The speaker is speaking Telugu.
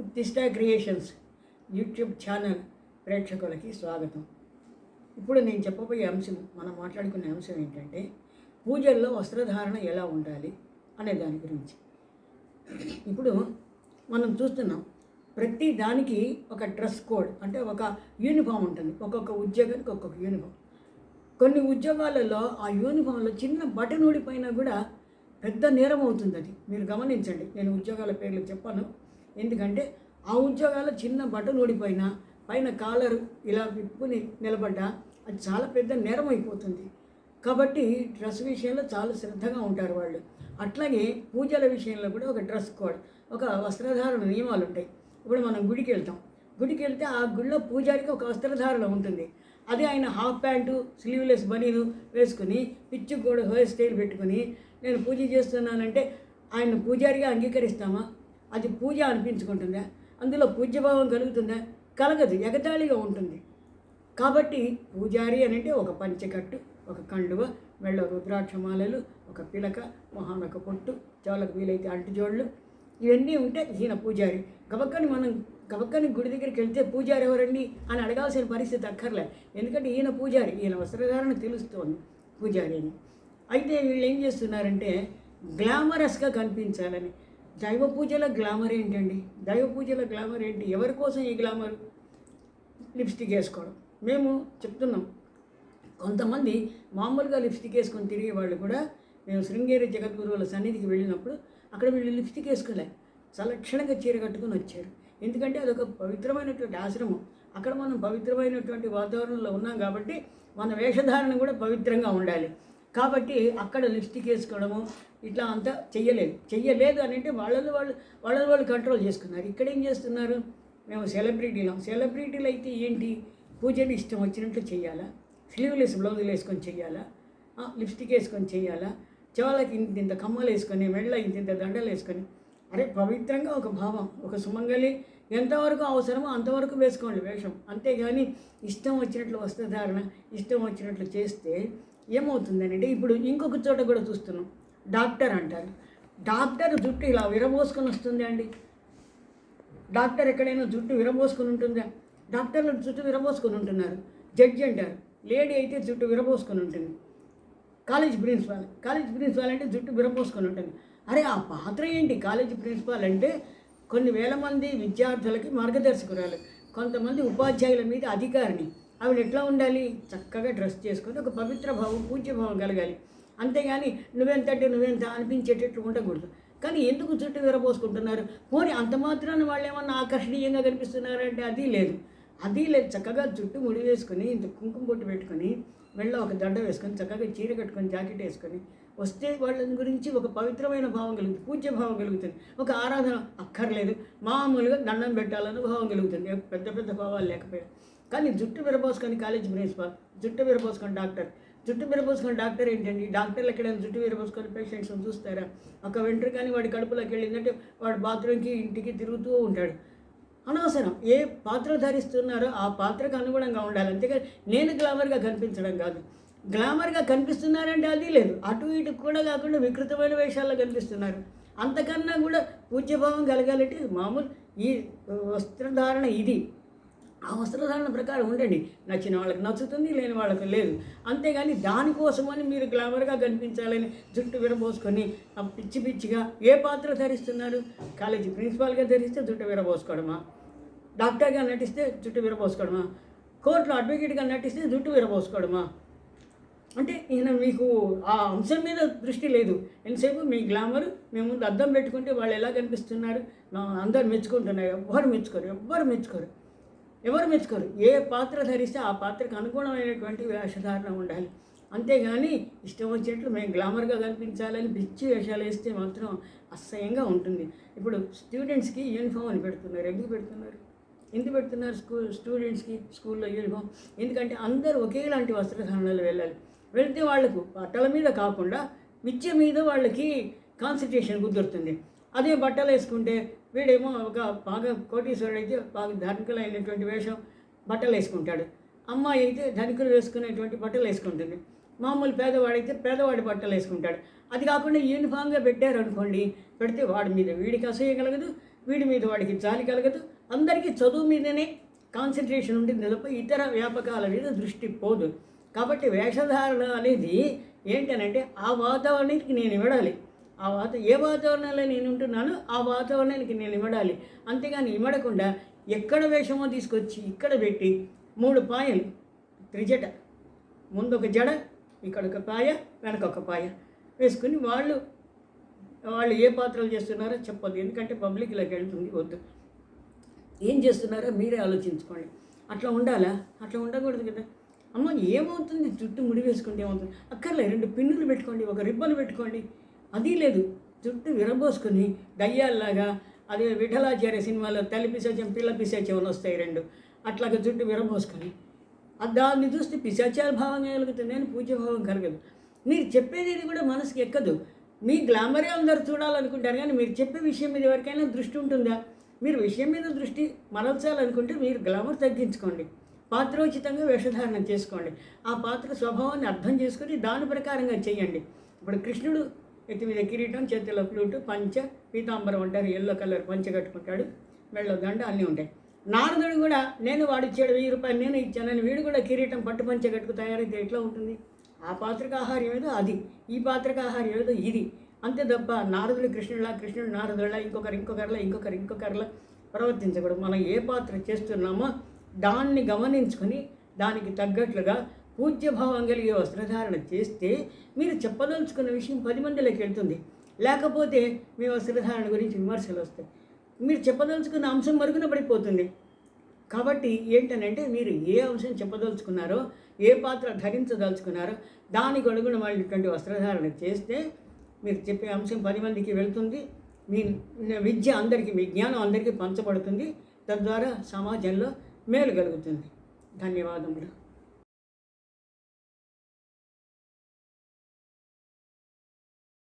ఉత్తిష్ట క్రియేషన్స్ యూట్యూబ్ ఛానల్ ప్రేక్షకులకి స్వాగతం. ఇప్పుడు నేను చెప్పబోయే అంశం మనం మాట్లాడుకునే అంశం ఏంటంటే పూజల్లో వస్త్రధారణ ఎలా ఉండాలి అనే దాని గురించి. ఇప్పుడు మనం చూస్తున్నాం ప్రతి దానికి ఒక డ్రెస్ కోడ్ అంటే ఒక యూనిఫామ్ ఉంటుంది. ఒక్కొక్క ఉద్యోగానికి ఒక్కొక్క యూనిఫామ్. కొన్ని ఉద్యోగాలలో ఆ యూనిఫామ్లో చిన్న బటన్ ఊడిపోయినా కూడా పెద్ద నేరం అవుతుంది అది మీరు గమనించండి నేను ఉద్యోగాల పేర్లు చెప్పాను. ఎందుకంటే ఆ ఉద్యోగాల్లో చిన్న బటన్ ఓడిపోయినా పైన కాలర్ ఇలా విప్పుని నిలబడ్డా అది చాలా పెద్ద నేరం అయిపోతుంది. కాబట్టి డ్రెస్ విషయంలో చాలా శ్రద్ధగా ఉంటారు వాళ్ళు. అట్లాగే పూజల విషయంలో కూడా ఒక డ్రెస్ కోడ్ ఒక వస్త్రధారణ నియమాలు ఉంటాయి. ఇప్పుడు మనం గుడికి వెళ్తాం. గుడికి వెళ్తే ఆ గుడిలో పూజారికి ఒక వస్త్రధారణ ఉంటుంది. అదే ఆయన హాఫ్ ప్యాంటు స్లీవ్లెస్ బనీను వేసుకుని పిచ్చి కూడా హెయిర్ స్టైల్ పెట్టుకుని నేను పూజ చేస్తున్నానంటే ఆయన పూజారిగా అంగీకరిస్తామా? అది పూజ అనిపించుకుంటుందా? అందులో పూజ్యభావం కలుగుతుందా? కలగదు ఎగతాళిగా ఉంటుంది. కాబట్టి పూజారి అని అంటే ఒక పంచకట్టు ఒక కండువ మెళ్ళ రుద్రాక్షమాలలు ఒక పిలక మొహాన పొట్టు చెవులకు వీలైతే అంటుజోళ్ళు. ఇవన్నీ ఉంటే ఈయన పూజారి. గబక్కని మనం గబక్కని గుడి దగ్గరికి వెళ్తే పూజారి ఎవరండి అని అడగాల్సిన పరిస్థితి అక్కర్లే. ఎందుకంటే ఈయన పూజారి ఈయన వస్త్రధారణ తెలుస్తోంది పూజారి అని అయితే వీళ్ళు ఏం చేస్తున్నారంటే గ్లామరస్గా కనిపించాలని దైవ పూజల గ్లామర్ ఏంటండి? దైవ పూజల గ్లామర్ ఏంటి? ఎవరి కోసం ఈ గ్లామర్? లిప్స్టిక్ వేసుకోవడం. మేము చెప్తున్నాం. కొంతమంది మామూలుగా లిప్స్టిక్ వేసుకొని తిరిగే వాళ్ళు కూడా మేము శృంగేరి జగద్గురువుల సన్నిధికి వెళ్ళినప్పుడు అక్కడ వీళ్ళు లిప్స్టిక్ వేసుకోలే సలక్షణంగా చీర కట్టుకొని వచ్చారు. ఎందుకంటే అదొక పవిత్రమైనటువంటి ఆశ్రమం. అక్కడ మనం పవిత్రమైనటువంటి వాతావరణంలో ఉన్నాం కాబట్టి మన వేషధారణ కూడా పవిత్రంగా ఉండాలి. కాబట్టి అక్కడ లిప్స్టిక్ వేసుకోవడము ఇట్లా అంతా చెయ్యలేదు. చెయ్యలేదు అని అంటే వాళ్ళని వాళ్ళు వాళ్ళని వాళ్ళు కంట్రోల్ చేసుకున్నారు. ఇక్కడ ఏం చేస్తున్నారు? మేము సెలబ్రిటీలం సెలబ్రిటీలు అయితే ఏంటి? పూజలు ఇష్టం వచ్చినట్లు చేయాలా స్లీవ్లెస్ బ్లౌజులు వేసుకొని చేయాలా లిప్స్టిక్ వేసుకొని చెయ్యాలా? చెవులకి ఇంత ఇంత కమ్మలు వేసుకొని మెడల ఇంత ఇంత దండలు వేసుకొని. అరే పవిత్రంగా ఒక భావం ఒక సుమంగలి ఎంతవరకు అవసరమో అంతవరకు వేసుకోండి వేషం. అంతేగాని ఇష్టం వచ్చినట్లు వస్త్రధారణ ఇష్టం వచ్చినట్లు చేస్తే ఏమవుతుందని అంటే ఇప్పుడు ఇంకొక చోట కూడా చూస్తున్నాం. డాక్టర్ అంటారు. డాక్టర్ జుట్టు ఇలా విరబోసుకొని వస్తుంది అండి? డాక్టర్ ఎక్కడైనా జుట్టు విరబోసుకొని ఉంటుందా? డాక్టర్లు జుట్టు విరబోసుకొని ఉంటున్నారు. జడ్జి అంటారు లేడీ అయితే జుట్టు విరబోసుకొని ఉంటుంది. కాలేజ్ ప్రిన్సిపాల్ కాలేజ్ ప్రిన్సిపాల్ అంటే జుట్టు విరబోసుకొని ఉంటుంది. అరే ఆ పాత్ర ఏంటి? కాలేజ్ ప్రిన్సిపాల్ అంటే కొన్ని వేల మంది విద్యార్థులకి మార్గదర్శకురాలు కొంతమంది ఉపాధ్యాయుల మీద అధికారిని. ఆవిడ ఎట్లా ఉండాలి? చక్కగా డ్రెస్ చేసుకొని ఒక పవిత్ర భావం పూజ్యభావం కలగాలి. అంతేగాని నువ్వెంతటి నువ్వెంత అనిపించేటట్లు ఉండకూడదు. కానీ ఎందుకు జుట్టు విరబోసుకుంటున్నారు? పోనీ అంత మాత్రాన వాళ్ళు ఏమన్నా ఆకర్షణీయంగా కనిపిస్తున్నారంటే అది లేదు. అది లేదు. చక్కగా జుట్టు ముడి వేసుకొని ఇంత కుంకుమ బొట్టు పెట్టుకొని వెళ్ళ ఒక దడ్డ వేసుకొని చక్కగా చీర కట్టుకొని జాకెట్ వేసుకొని వస్తే వాళ్ళ గురించి ఒక పవిత్రమైన భావం కలుగుతుంది. పూజ్య భావం కలుగుతుంది. ఒక ఆరాధన అక్కర్లేదు. మామూలుగా దండం పెట్టాలని భావం కలుగుతుంది. పెద్ద పెద్ద భావాలు లేకపోయా కానీ జుట్టు విరబోసుకొని కాలేజ్ ప్రిన్సిపాల్ జుట్టు విరబోసుకొని డాక్టర్ జుట్టు విరబోసుకొని డాక్టర్ ఏంటండి? డాక్టర్లు ఎక్కడైనా జుట్టు విరబోసుకొని పేషెంట్స్ని చూస్తారా? ఒక వెంటర్ కానీ వాడి కడుపులోకి వెళ్ళిందంటే వాడు బాత్రూమ్కి ఇంటికి తిరుగుతూ ఉంటాడు. అనవసరం. ఏ పాత్ర ధరిస్తున్నారో ఆ పాత్రకు అనుగుణంగా ఉండాలి. అంతేకాని నేను గ్లామర్గా కనిపించడం కాదు. గ్లామర్గా కనిపిస్తున్నారంటే అది లేదు. అటు ఇటు కూడా కాకుండా వికృతమైన వేషాల్లో కనిపిస్తున్నారు. అంతకన్నా కూడా పూజ్యభావం కలగాలంటే మామూలు ఈ వస్త్రధారణ ఇది. ఆ వస్త్రధారణ ప్రకారం ఉండండి. నచ్చిన వాళ్ళకి నచ్చుతుంది లేని వాళ్ళకి లేదు. అంతేగాని దానికోసమని మీరు గ్లామర్గా కనిపించాలని జుట్టు విరబోసుకొని పిచ్చి పిచ్చిగా ఏ పాత్ర ధరిస్తున్నారు? కాలేజీ ప్రిన్సిపాల్గా ధరిస్తే జుట్టు విరబోసుకోవడమా డాక్టర్గా నటిస్తే జుట్టు విరబోసుకోవడమా కోర్టులో అడ్వకేట్గా నటిస్తే జుట్టు విరబోసుకోవడమా అంటే ఈయన మీకు ఆ అంశం మీద దృష్టి లేదు. ఎంతసేపు మీ గ్లామర్ మీ ముందు అద్దం పెట్టుకుంటే వాళ్ళు ఎలా కనిపిస్తున్నారు? అందరు మెచ్చుకుంటున్నారు. ఎవ్వరు మెచ్చుకోరు ఎవ్వరు మెచ్చుకోరు. ఎవరు మెచ్చుకోరు? ఏ పాత్ర ధరిస్తే ఆ పాత్రకు అనుగుణమైనటువంటి వేషధారణ ఉండాలి. అంతేగాని ఇష్టం వచ్చినట్లు మేము గ్లామర్గా కనిపించాలని పిచ్చి వేషాలు వేస్తే మాత్రం అసహ్యంగా ఉంటుంది. ఇప్పుడు స్టూడెంట్స్కి యూనిఫామ్ అని పెడుతున్నారు. ఎందుకు పెడుతున్నారు? ఎందుకు పెడుతున్నారు స్కూల్ స్టూడెంట్స్కి స్కూల్లో యూనిఫామ్? ఎందుకంటే అందరూ ఒకేలాంటి వస్త్రధారణలో వెళ్ళాలి. వెళ్తే వాళ్ళకు బట్టల మీద కాకుండా విద్య మీద వాళ్ళకి కాన్సన్ట్రేషన్ కుదురుతుంది. అదే బట్టలు వేసుకుంటే వీడేమో ఒక బాగా కోటీశ్వరుడు అయితే బాగా అయినటువంటి వేషం బట్టలు వేసుకుంటాడు. అమ్మాయి అయితే ధనికులు వేసుకునేటువంటి బట్టలు వేసుకుంటుంది. మామూలు పేదవాడైతే పేదవాడి బట్టలు వేసుకుంటాడు. అది కాకుండా యూనిఫామ్గా పెట్టారు అనుకోండి పెడితే వాడి మీద వీడికి అసూయ కలగదు వీడి మీద వాడికి జాలి కలగదు. అందరికీ చదువు మీదనే కాన్సన్ట్రేషన్ ఉంటుంది తప్ప ఇతర వ్యాపకాల మీద దృష్టి పోదు. కాబట్టి వేషధారణ అనేది ఏంటనంటే ఆ వాతావరణానికి నేను ఇవ్వడాలి ఆ వాత ఏ వాతావరణంలో నేను ఉంటున్నానో ఆ వాతావరణానికి నేను ఇవ్వడాలి అంతేగాని ఇవ్వడకుండా ఎక్కడ వేషమో తీసుకొచ్చి ఇక్కడ పెట్టి మూడు పాయలు త్రిజట. ముందు ఒక జడ ఇక్కడ ఒక పాయ వెనక ఒక పాయ వేసుకుని వాళ్ళు వాళ్ళు ఏ పాత్రలు చేస్తున్నారో చెప్పదు ఎందుకంటే పబ్లిక్లోకి వెళ్తుంది వద్దు. ఏం చేస్తున్నారో మీరే ఆలోచించుకోండి. అట్లా ఉండాలా? అట్లా ఉండకూడదు కదా. అమ్మ ఏమవుతుంది? జుట్టు ముడి వేసుకుంటే ఏమవుతుంది? అక్కర్లే రెండు పిన్నులు పెట్టుకోండి ఒక రిబ్బన్ పెట్టుకోండి. అది లేదు. జుట్టు విరబోసుకుని దయ్యాల్లాగా అదే విఠలాచార్య సినిమాలో తల్లి పిశాచం పిల్ల పిశాచం వస్తాయి రెండు. అట్లాగా జుట్టు విరబోసుకొని. దాన్ని చూస్తే పిశాచాల భావం కలుగుతుంది అని పూజ భావం కలగదు. మీరు చెప్పేది ఇది కూడా మనసుకి ఎక్కదు. మీ గ్లామరే అందరు చూడాలనుకుంటారు కానీ మీరు చెప్పే విషయం మీద ఎవరికైనా దృష్టి ఉంటుందా? మీరు విషయం మీద దృష్టి మరల్చాలనుకుంటే మీరు గ్లామర్ తగ్గించుకోండి. పాత్రోచితంగా వేషధారణ చేసుకోండి. ఆ పాత్ర స్వభావాన్ని అర్థం చేసుకొని దాని ప్రకారంగా చేయండి. ఇప్పుడు కృష్ణుడు ఎత్తి మీద కిరీటం చేతిలో ఫ్లూటు పంచ పీతాంబరం అంటారు. ఎల్లో కలర్ పంచ కట్టుకుంటాడు. మెళ్ళ దండ అన్నీ ఉంటాయి. నారదుడు కూడా నేను వాడు ఇచ్చాడు వెయ్యి రూపాయలు నేను ఇచ్చానని వీడు కూడా కిరీటం పట్టు పంచ కట్టుకు తయారైతే ఎట్లా ఉంటుంది? ఆ పాత్రకు ఆహారం ఏదో అది. ఈ పాత్రకు ఆహారం ఏదో ఇది. అంతే తప్ప నారదుడు కృష్ణుడిలా కృష్ణుడు నారదుడిలా ఇంకొకరు ఇంకొకరిలా ఇంకొకరు ఇంకొకరిలా ప్రవర్తించకూడదు. మనం ఏ పాత్ర చేస్తున్నామో దాన్ని గమనించుకొని దానికి తగ్గట్లుగా పూజ్యభావం కలిగే వస్త్రధారణ చేస్తే మీరు చెప్పదలుచుకున్న విషయం పది మందిలోకి వెళ్తుంది. లేకపోతే మీ వస్త్రధారణ గురించి విమర్శలు వస్తాయి. మీరు చెప్పదలుచుకున్న అంశం మరుగున పడిపోతుంది. కాబట్టి ఏంటనంటే మీరు ఏ అంశం చెప్పదలుచుకున్నారో ఏ పాత్ర ధరించదలుచుకున్నారో దానికి అనుగుణమైనటువంటి వస్త్రధారణ చేస్తే మీరు చెప్పే అంశం పది మందికి వెళ్తుంది. మీ విద్య అందరికీ మీ జ్ఞానం అందరికీ పంచబడుతుంది. తద్వారా సమాజంలో మేలు కలుగుతుంది. ధన్యవాదములు.